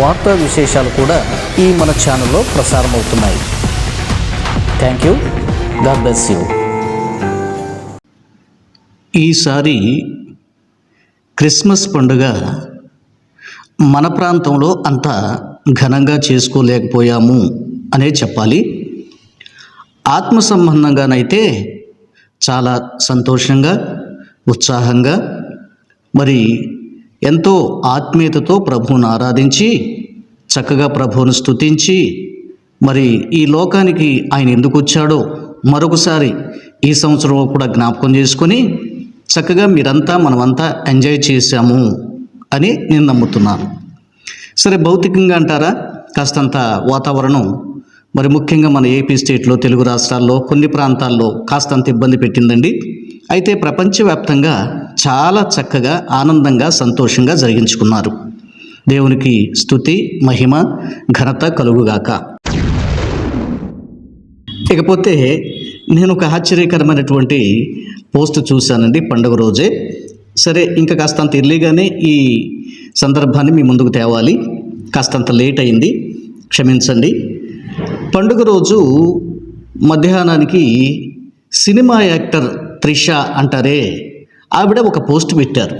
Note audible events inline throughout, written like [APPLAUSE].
వార్తా విశేషాలు కూడా ఈ మన ఛానల్లో ప్రసారమవుతున్నాయి. Thank you God bless you ఈసారి క్రిస్మస్ పండుగ మన ప్రాంతంలో అంత ఘనంగా చేసుకోలేకపోయాము అనే చెప్పాలి. ఆత్మ సంబంధంగానైతే చాలా సంతోషంగా ఉత్సాహంగా మరి ఎంతో ఆత్మీయతతో ప్రభువును ఆరాధించి చక్కగా ప్రభువును స్తుతించి మరి ఈ లోకానికి ఆయన ఎందుకు వచ్చాడో మరొకసారి ఈ సంవత్సరంలో కూడా జ్ఞాపకం చేసుకొని చక్కగా మీరంతా మనమంతా ఎంజాయ్ చేశాము అని నేను నమ్ముతున్నాను. సరే భౌతికంగా అంటారా? కాస్తంత వాతావరణం మరి ముఖ్యంగా మన ఏపీ స్టేట్లో తెలుగు రాష్ట్రాల్లో కొన్ని ప్రాంతాల్లో కాస్తంత ఇబ్బంది పెట్టిందండి. అయితే ప్రపంచవ్యాప్తంగా చాలా చక్కగా ఆనందంగా సంతోషంగా జరిగించుకున్నారు. దేవునికి స్తుతి మహిమ ఘనత కలుగుగాక. ఇకపోతే నేను ఒక ఆశ్చర్యకరమైనటువంటి పోస్ట్ చూశానండి పండుగ రోజే. సరే ఇంకా కాస్తంత ఎర్లీగానే ఈ సందర్భాన్ని మీ ముందుకు తేవాలి. కాస్తంత లేట్ అయింది. క్షమించండి. పండుగ రోజు మధ్యాహ్నానికి సినిమా యాక్టర్ త్రిష అంటారే ఆవిడ ఒక పోస్ట్ పెట్టారు.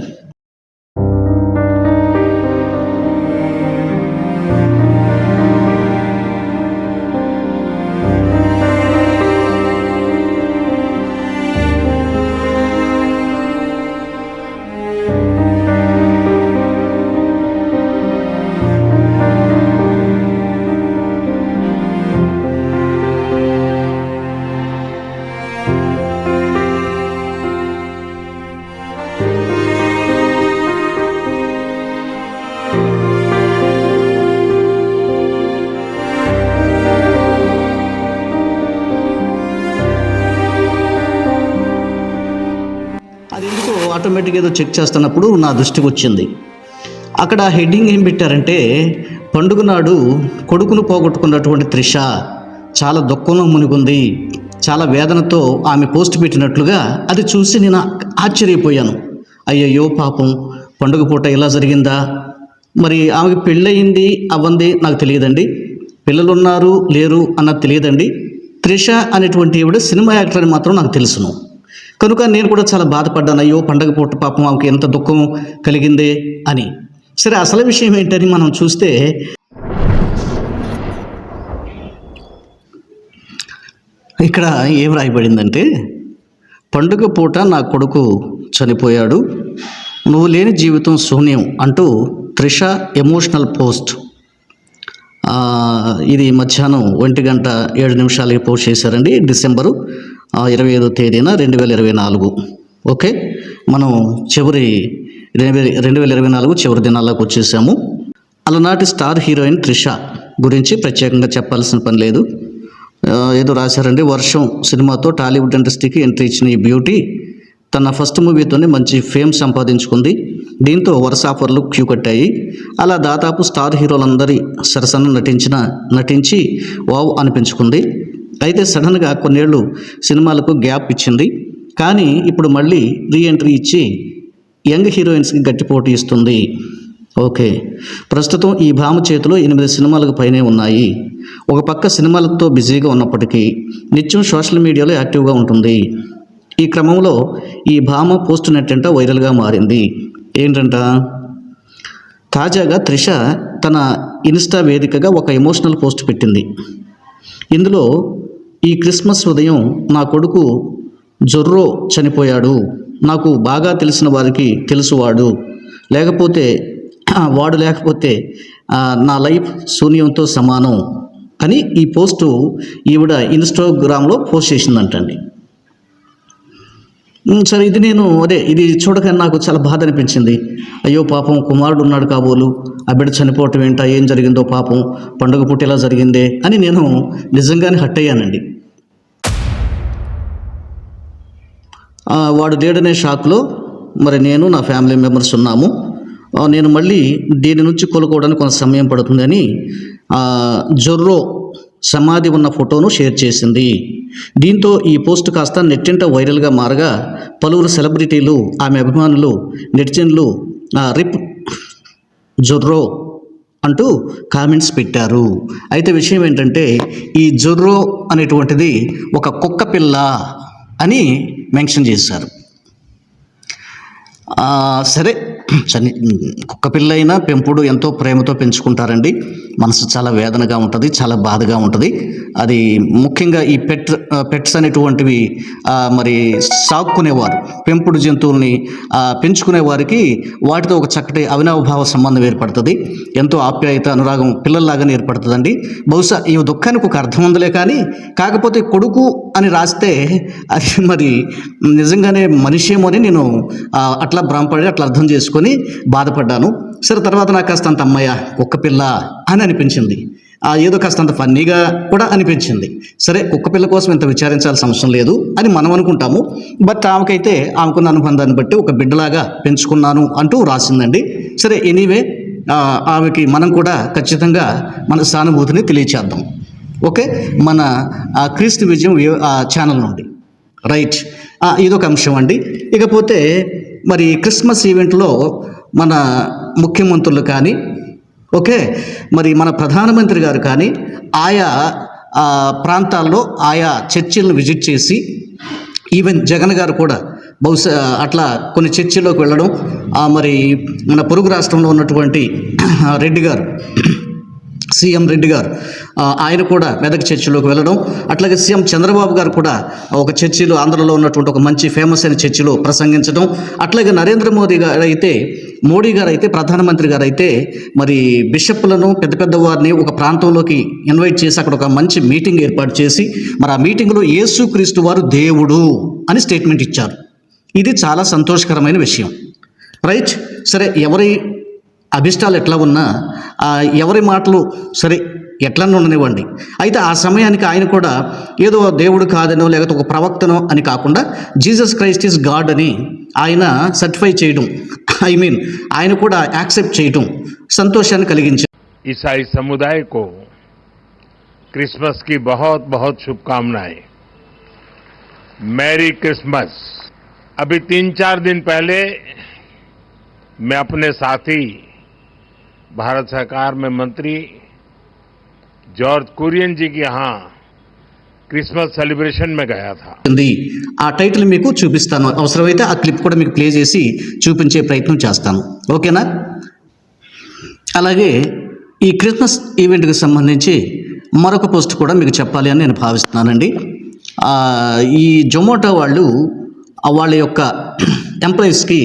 ఆటోమేటిక్గా ఏదో చెక్ చేస్తున్నప్పుడు నా దృష్టికి వచ్చింది. అక్కడ హెడ్డింగ్ ఏం పెట్టారంటే పండుగ నాడు కొడుకును పోగొట్టుకున్నటువంటి త్రిష చాలా దుఃఖంలో మునిగుంది. చాలా వేదనతో ఆమె పోస్ట్ పెట్టినట్లుగా అది చూసి నేను ఆశ్చర్యపోయాను. అయ్యయ్యో పాపం పండుగ పూట ఇలా జరిగిందా? మరి ఆమెకి పెళ్ళయింది అవ్వంది నాకు తెలియదండి. పిల్లలు ఉన్నారు లేరు అన్నది తెలియదండి. త్రిష అనేటువంటి ఈవిడ సినిమా యాక్టర్ అని మాత్రం నాకు తెలుసును. కనుక నేను కూడా చాలా బాధపడ్డాను. అయ్యో పండగ పూట పాపం ఆమెకి ఎంత దుఃఖం కలిగిందే అని. సరే అసలు విషయం ఏంటని మనం చూస్తే ఇక్కడ ఏం రాయబడిందంటే పండుగ పూట నా కొడుకు చనిపోయాడు. నువ్వు లేని జీవితం శూన్యం అంటూ త్రిష ఎమోషనల్ పోస్ట్ ఇది మధ్యాహ్నం ఒంటి గంట ఏడు నిమిషాలకి పోస్ట్ చేశారండి డిసెంబరు. ఇరవై ఐదో తేదీన రెండు వేల ఇరవై నాలుగు ఓకే? మనం చివరి రెండు వేల రెండు వేల ఇరవై నాలుగు చివరి దినాల్లోకి వచ్చేసాము. అలనాటి స్టార్ హీరోయిన్ త్రిష గురించి ప్రత్యేకంగా చెప్పాల్సిన పని లేదు. ఏదో రాశారండి వర్షం సినిమాతో టాలీవుడ్ ఇండస్ట్రీకి ఎంట్రీ ఇచ్చిన ఈ బ్యూటీ తన ఫస్ట్ మూవీతోనే మంచి ఫేమ్ సంపాదించుకుంది. దీంతో వరుస ఆఫర్లు క్యూ కట్టాయి. అలా దాదాపు స్టార్ హీరోలందరి సరసన నటించిన నటించి వావ్ అనిపించుకుంది. అయితే సడన్గా కొన్నేళ్ళు సినిమాలకు గ్యాప్ ఇచ్చింది. కానీ ఇప్పుడు మళ్ళీ రీఎంట్రీ ఇచ్చి యంగ్ హీరోయిన్స్కి గట్టి పోటీ ఇస్తుంది. ఓకే. ప్రస్తుతం ఈ భామ చేతిలో ఎనిమిది సినిమాలకు పైనే ఉన్నాయి. ఒక పక్క సినిమాలతో బిజీగా ఉన్నప్పటికీ నిత్యం సోషల్ మీడియాలో యాక్టివ్గా ఉంటుంది. ఈ క్రమంలో ఈ భామ పోస్ట్ నెట్టంట వైరల్గా మారింది. ఏంటంట? తాజాగా త్రిష తన ఇన్స్టా వేదికగా ఒక ఎమోషనల్ పోస్ట్ పెట్టింది. ఇందులో ఈ క్రిస్మస్ ఉదయం నా కొడుకు జొర్రో చనిపోయాడు. నాకు బాగా తెలిసిన వారికి తెలుసువాడు. లేకపోతే [CLEARS THROAT] వాడు లేకపోతే నా లైఫ్ శూన్యంతో సమానం. అని ఈ పోస్టు ఈవిడ ఇన్స్టాగ్రామ్లో పోస్ట్ చేసిందంటండి. సరే ఇది నేను అదే ఇది చూడగానే నాకు చాలా బాధ అనిపించింది. అయ్యో పాపం కుమారుడు ఉన్నాడు కాబోలు. ఆ బిడ్డ చనిపోవటం ఏంటా? ఏం జరిగిందో పాపం? పండుగ పుట్టేలా జరిగిందే అని నేను నిజంగానే హట్ అయ్యానండి. వాడు లేడనే షాక్లో మరి నేను నా ఫ్యామిలీ మెంబర్స్ ఉన్నాము. నేను మళ్ళీ దీని నుంచి కోలుకోవడానికి కొంత సమయం పడుతుందని జొర్రో సమాధి ఉన్న ఫోటోను షేర్ చేసింది. దీంతో ఈ పోస్ట్ కాస్త నెట్టింట వైరల్గా మారగా పలువురు సెలబ్రిటీలు ఆమె అభిమానులు నెటిజన్లు రిప్ జొర్రో అంటూ కామెంట్స్ పెట్టారు. అయితే విషయం ఏంటంటే ఈ జొర్రో అనేటువంటిది ఒక కుక్క పిల్ల అని మెన్షన్ చేశారు. సరే చని కుక్క పిల్లైనా పెంపుడు ఎంతో ప్రేమతో పెంచుకుంటారండి. మనసు చాలా వేదనగా ఉంటుంది చాలా బాధగా ఉంటుంది. అది ముఖ్యంగా ఈ పెట్ పెట్స్ అనేటువంటివి మరి సాక్కునేవారు. పెంపుడు జంతువుల్ని పెంచుకునే వారికి వాటితో ఒక చక్కటి అవినావభావ సంబంధం ఏర్పడుతుంది. ఎంతో ఆప్యాయత అనురాగం పిల్లల్లాగానే ఏర్పడుతుందండి. బహుశా ఈ దుఃఖానికి ఒక అర్థం ఉందిలే కానీ కాకపోతే కొడుకు అని రాస్తే అది మరి నిజంగానే మనిషేమో అని నేను అట్లా భ్రమపడి అట్లా అర్థం చేసుకొని బాధపడ్డాను. సరే తర్వాత నాకు కాస్త అంత అమ్మయ్య కుక్క పిల్ల అని అనిపించింది. ఆ ఏదో కాస్త అంత ఫన్నీగా కూడా అనిపించింది. సరే కుక్క పిల్ల కోసం ఇంత విచారించాల్సిన అవసరం లేదు అని మనం అనుకుంటాము. బట్ ఆమెకైతే ఆమెకున్న అనుబంధాన్ని బట్టి ఒక బిడ్డలాగా పెంచుకున్నాను అంటూ రాసిందండి. సరే ఎనీవే ఆమెకి మనం కూడా ఖచ్చితంగా మన సానుభూతిని తెలియచేద్దాం. ఓకే? మన క్రీస్తు విజయం ఛానల్ నుండి. రైట్. ఇదొక అంశం అండి. ఇకపోతే మరి క్రిస్మస్ ఈవెంట్లో మన ముఖ్యమంత్రులు కానీ ఓకే? మరి మన ప్రధానమంత్రి గారు కానీ ఆయా ప్రాంతాల్లో ఆయా చర్చిలను విజిట్ చేసి ఈవెన్ జగన్ గారు కూడా బహుశా అట్లా కొన్ని చర్చిల్లోకి వెళ్ళడం మరి మన పొరుగు రాష్ట్రంలో ఉన్నటువంటి రెడ్డి గారు సీఎం రెడ్డి గారు ఆయన కూడా మెదక్ చర్చిలోకి వెళ్ళడం అట్లాగే సీఎం చంద్రబాబు గారు కూడా ఒక చర్చిలో ఆంధ్రలో ఉన్నటువంటి ఒక మంచి ఫేమస్ అయిన చర్చిలో ప్రసంగించడం అట్లాగే నరేంద్ర మోదీ గారు అయితే మోడీ గారు అయితే ప్రధానమంత్రి గారు అయితే మరి బిషప్లను పెద్ద పెద్ద వారిని ఒక ప్రాంతంలోకి ఇన్వైట్ చేసి అక్కడ ఒక మంచి మీటింగ్ ఏర్పాటు చేసి మరి ఆ మీటింగ్లో యేసుక్రీస్తు వారు దేవుడు అని స్టేట్మెంట్ ఇచ్చారు. ఇది చాలా సంతోషకరమైన విషయం. రైట్? సరే ఎవరి అభిష్టాలు ఎట్లా ఉన్నా ఆ, ఎవరి మాటలు సరే ఎట్లన్నా ఉండనివ్వండి అయితే ఆ సమయానికి ఆయన కూడా ఏదో దేవుడు కాదనో లేకపోతే ఒక ప్రవక్తనో అని కాకుండా జీసస్ క్రైస్ట్ ఈస్ గాడ్ అని ఆయన సర్టిఫై చేయడం ఐ మీన్ ఆయన కూడా యాక్సెప్ట్ చేయడం సంతోషాన్ని కలిగించింది ईसाई समुदाय को क्रिसमस की बहुत बहुत शुभकामनाएं मैरी क्रिसमस अभी तीन चार दिन पहले मैं अपने साथी भारत सरकार में मंत्री जॉर्ज कुरियन जी के यहाँ क्रिसमस सेलिब्रेशन में गया था ఉంది ఆ టైటిల్ మీకు చూపిస్తాను అవసరమైతే ఆ క్లిప్ కూడా మీకు ప్లే చేసి చూపించే ప్రయత్నం చేస్తాను ఓకేనా అలాగే ఈ క్రిస్మస్ ఈవెంట్కి సంబంధించి మరొక పోస్ట్ కూడా మీకు చెప్పాలి అని నేను భావిస్తున్నానండి ఆ, ఈ జొమాటో వాళ్ళు ఆ వాళ్ళ యొక్క ఎంప్లాయీస్కి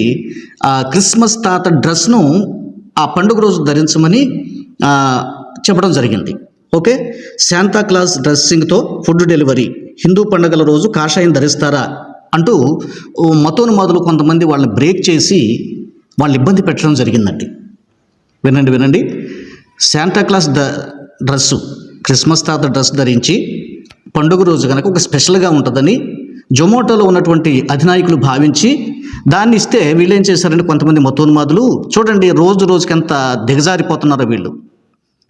ఆ క్రిస్మస్ తాత డ్రెస్ను ఆ పండుగ రోజు ధరించమని చెప్పడం జరిగింది. ఓకే? శాంతా క్లాస్ డ్రెస్సింగ్తో ఫుడ్ డెలివరీ హిందూ పండుగల రోజు కాషాయం ధరిస్తారా అంటూ ఓ మతోన్మాదులు కొంతమంది వాళ్ళని బ్రేక్ చేసి వాళ్ళు ఇబ్బంది పెట్టడం జరిగిందండి. వినండి వినండి. Santa Claus the dress Christmas తాత డ్రెస్ ధరించి పండుగ రోజు కనుక ఒక స్పెషల్గా ఉంటుందని జొమాటోలో ఉన్నటువంటి అధినాయకులు భావించి దాన్ని ఇస్తే వీళ్ళు ఏం చేశారంటే కొంతమంది మతోన్మాదులు చూడండి రోజు రోజుకి ఎంత దిగజారిపోతున్నారో వీళ్ళు.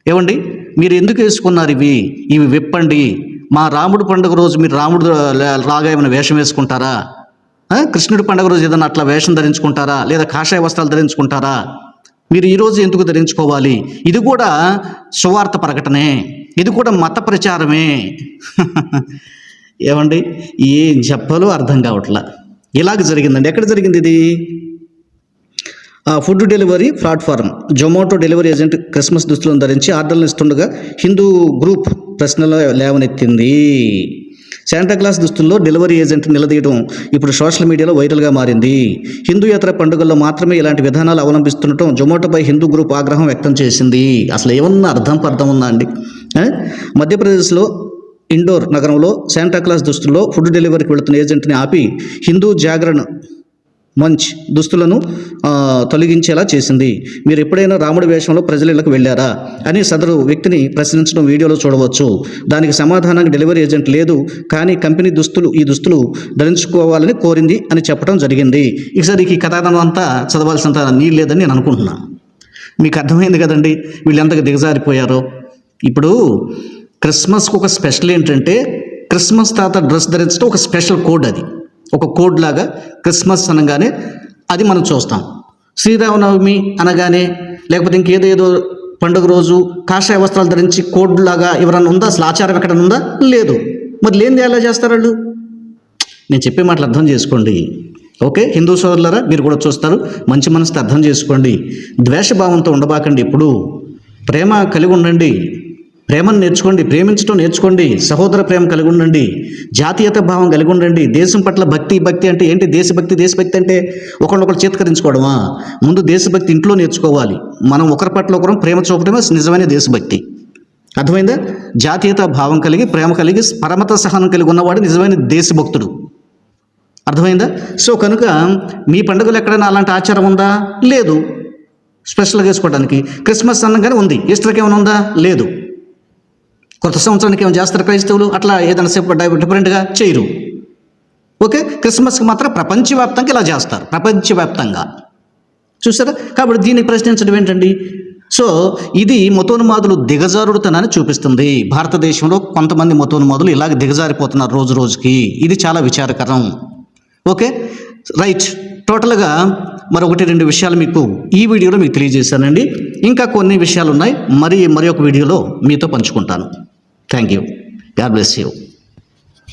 ఏమండి? మీరు ఎందుకు వేసుకున్నారు ఇవి? ఇవి విప్పండి. మా రాముడు పండుగ రోజు మీరు రాముడు రాగా లాగా ఏమైనా వేషం వేసుకుంటారా? కృష్ణుడి పండుగ రోజు ఏదైనా అట్లా వేషం ధరించుకుంటారా? లేదా కాషాయ వస్త్రాలు ధరించుకుంటారా? మీరు ఈరోజు ఎందుకు ధరించుకోవాలి? ఇది కూడా సువార్త ప్రకటనే. ఇది కూడా మత ప్రచారమే. [LAUGHS] ఏమండి? ఏం చెప్పాలో అర్థం కావట్లా. ఇలాగ జరిగిందండి. ఎక్కడ జరిగింది ఇది? Food delivery platform. Zomato delivery agent Christmas దుస్తులను ధరించి ఆర్డర్లు ఇస్తుండగా హిందూ గ్రూప్ ప్రశ్నలు లేవనెత్తింది. శాంటాక్లాస్ దుస్తుల్లో డెలివరీ ఏజెంట్ నిలదీయడం ఇప్పుడు సోషల్ మీడియాలో వైరల్గా మారింది. హిందూయేతర పండుగల్లో మాత్రమే ఇలాంటి విధానాలు అవలంబిస్తుండటం జొమాటోపై హిందూ గ్రూప్ ఆగ్రహం వ్యక్తం చేసింది. అసలు ఏమన్నా అర్థం పర్థం ఉందా అండి? మధ్యప్రదేశ్లో ఇండోర్ నగరంలో శాంటాక్లాస్ దుస్తుల్లో ఫుడ్ డెలివరీకి వెళుతున్న ఏజెంట్ని ఆపి హిందూ జాగరణ మంచ్ దుస్తులను తొలగించేలా చేసింది. మీరు ఎప్పుడైనా రాముడి వేషంలో ప్రజల ఇళ్ళకు వెళ్ళారా అని సదరు వ్యక్తిని ప్రశ్నించడం వీడియోలో చూడవచ్చు. దానికి సమాధానానికి డెలివరీ ఏజెంట్ లేదు కానీ కంపెనీ దుస్తులు ఈ దుస్తులు ధరించుకోవాలని కోరింది అని చెప్పడం జరిగింది. ఈసారి ఈ కథనం అంతా చదవాల్సినంత నీళ్ళు లేదని నేను అనుకుంటున్నాను మీకు అర్థమైంది కదండి వీళ్ళు ఎంతగా దిగజారిపోయారో. ఇప్పుడు క్రిస్మస్కి ఒక స్పెషల్ ఏంటంటే క్రిస్మస్ తాత డ్రెస్ ధరించడం ఒక స్పెషల్ కోడ్ అది. ఒక కోడ్ లాగా క్రిస్మస్ అనగానే అది మనం చూస్తాం. శ్రీరామనవమి అనగానే లేకపోతే ఇంకేదేదో పండుగ రోజు కాషాయ వస్త్రాలు ధరించి కోడ్ లాగా ఎవరన్నా ఉందా? అసలు ఆచారం ఎక్కడ ఉందా? లేదు. మరి లేనిది ఎలా చేస్తారు వాళ్ళు? నేను చెప్పే మాటలు అర్థం చేసుకోండి. ఓకే? హిందూ సోదరులరా మీరు కూడా చూస్తారు. మంచి మనసుతో అర్థం చేసుకోండి. ద్వేషభావంతో ఉండబాకండి ఇప్పుడు ప్రేమ కలిగి ఉండండి. ప్రేమను నేర్చుకోండి ప్రేమించడం నేర్చుకోండి సహోదర ప్రేమ కలిగి ఉండండి జాతీయత భావం కలిగి ఉండండి దేశం పట్ల భక్తి భక్తి అంటే ఏంటి? దేశభక్తి దేశభక్తి అంటే ఒకరినొకరు చేతకరించుకోవడమా? ముందు దేశభక్తి ఇంట్లో నేర్చుకోవాలి. మనం ఒకరి పట్ల ఒకరం ప్రేమ చూపడమే నిజమైన దేశభక్తి. అర్థమైందా? జాతీయత భావం కలిగి ప్రేమ కలిగి పరమత సహనం కలిగి ఉన్నవాడు నిజమైన దేశభక్తుడు. అర్థమైందా? సో కనుక మీ పండుగలు ఎక్కడైనా అలాంటి ఆచారం ఉందా? లేదు. స్పెషల్గా వేసుకోవడానికి క్రిస్మస్ అనగానే ఉంది. ఈస్టర్కి ఏమైనా ఉందా? లేదు. కొత్త సంవత్సరానికి ఏమైనా చేస్తారు క్రైస్తవులు? అట్లా ఏదైనా సేపు డిఫరెంట్గా చేయరు. ఓకే? క్రిస్మస్కి మాత్రం ప్రపంచవ్యాప్తంగా ఇలా చేస్తారు. ప్రపంచవ్యాప్తంగా. చూసారా? కాబట్టి దీన్ని ప్రశ్నించడం ఏంటండి? సో ఇది మతోన్మాదులు దిగజారుడుతనాన్ని చూపిస్తుంది. భారతదేశంలో కొంతమంది మతోన్మాదులు ఇలాగ దిగజారిపోతున్నారు రోజు రోజుకి. ఇది చాలా విచారకరం. ఓకే? రైట్. టోటల్గా మరొకటి రెండు విషయాలు మీకు ఈ వీడియోలో మీకు తెలియజేశానండి. ఇంకా కొన్ని విషయాలు ఉన్నాయి మరి మరి ఒక వీడియోలో మీతో పంచుకుంటాను. Thank you God bless you